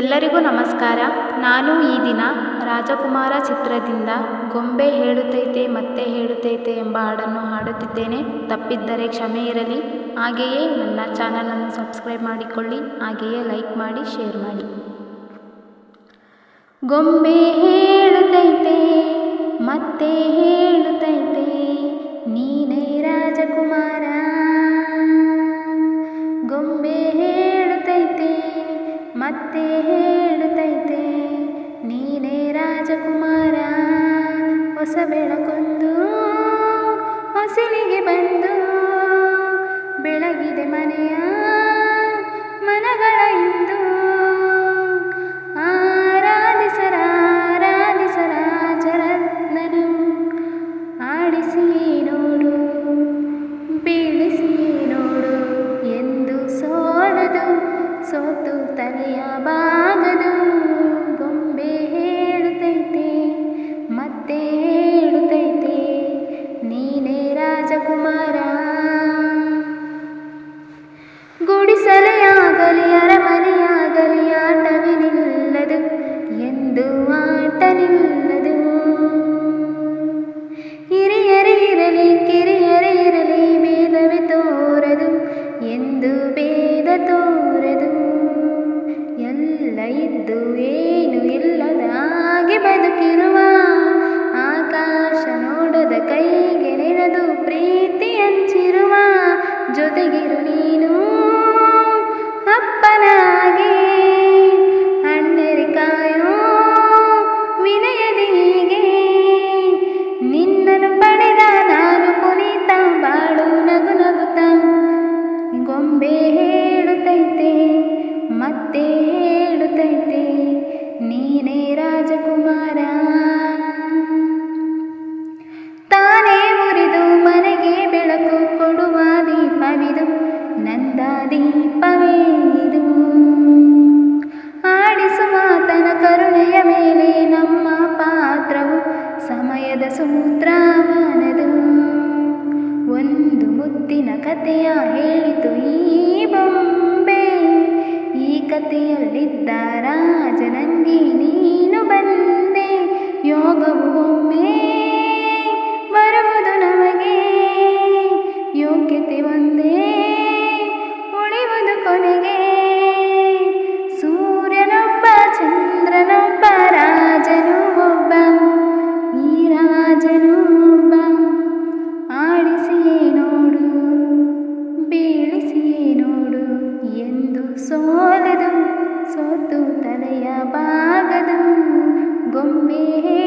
ಎಲ್ಲರಿಗೂ ನಮಸ್ಕಾರ. ನಾನು ಈ ದಿನ ರಾಜಕುಮಾರ ಚಿತ್ರದಿಂದ ಗೊಂಬೆ ಹೇಳುತ್ತೈತೆ, ಮತ್ತೆ ಹೇಳುತ್ತೈತೆ ಎಂಬ ಹಾಡನ್ನು ಹಾಡುತ್ತಿದ್ದೇನೆ. ತಪ್ಪಿದ್ದರೆ ಕ್ಷಮೆ ಇರಲಿ. ಹಾಗೆಯೇ ನನ್ನ ಚಾನಲನ್ನು ಸಬ್ಸ್ಕ್ರೈಬ್ ಮಾಡಿಕೊಳ್ಳಿ, ಹಾಗೆಯೇ ಲೈಕ್ ಮಾಡಿ ಶೇರ್ ಮಾಡಿ. ಗೊಂಬೆ ಹೇಳುತ್ತೈತೆ, ಮತ್ತೆ ಹೇಳುತ್ತೈತೆ. ನೀನೇ ರಾಜಕುಮಾರ ಮತ್ತೆ ಹೇಳುತ್ತೈತೆ. ನೀನೇ ರಾಜಕುಮಾರ ಹೊಸ ಬೆಳಕೊಂದು ಹೊಸಲಿಗೆ ಬಂದು ಬೆಳಗಿದೆ ಮನೆಯ ಗುಡಿಸಲೆಯಾಗಲಿ, ಅರಮನೆಯಾಗಲಿ ಆಟವೇ ನಿಲ್ಲದು ಎಂದು ಆಟ ನಿಲ್ಲದು ಹಿರಿಯರೇ ಇರಲಿ, ಕಿರಿಯರೇ ಇರಲಿ, ಭೇದವೇ ತೋರದು. ಎಂದು ಭೇದ ತೋರದು. ಎಲ್ಲ ಇದ್ದು ಏನು ಇಲ್ಲದ ಹಾಗೆ ಬದುಕಿರುವ ಆಕಾಶ ನೋಡದ ಕೈಗೆ ನೆನೆದು ಪ್ರೀತಿ ಹಂಚಿರುವ ಜೊತೆಗಿರು ಕೊಡುವ ದೀಪವಿದು ನಂದ ದೀಪವೇ ಇದು ಆಡಿಸುವ ತನ ಕರುಣೆಯ ಮೇಲೆ ನಮ್ಮ ಪಾತ್ರವು ಸಮಯದ ಸೂತ್ರವನದು ಒಂದು ಮುತ್ತಿನ ಕಥೆಯ ಹೇಳಿತು ಈ ಬೊಂಬೆ ಈ ಕಥೆಯಲ್ಲಿದ್ದ ರಾಜನಂಗಿ ನೀನು ಬಂದೆ ಯೋಗವು ಒಮ್ಮೆ में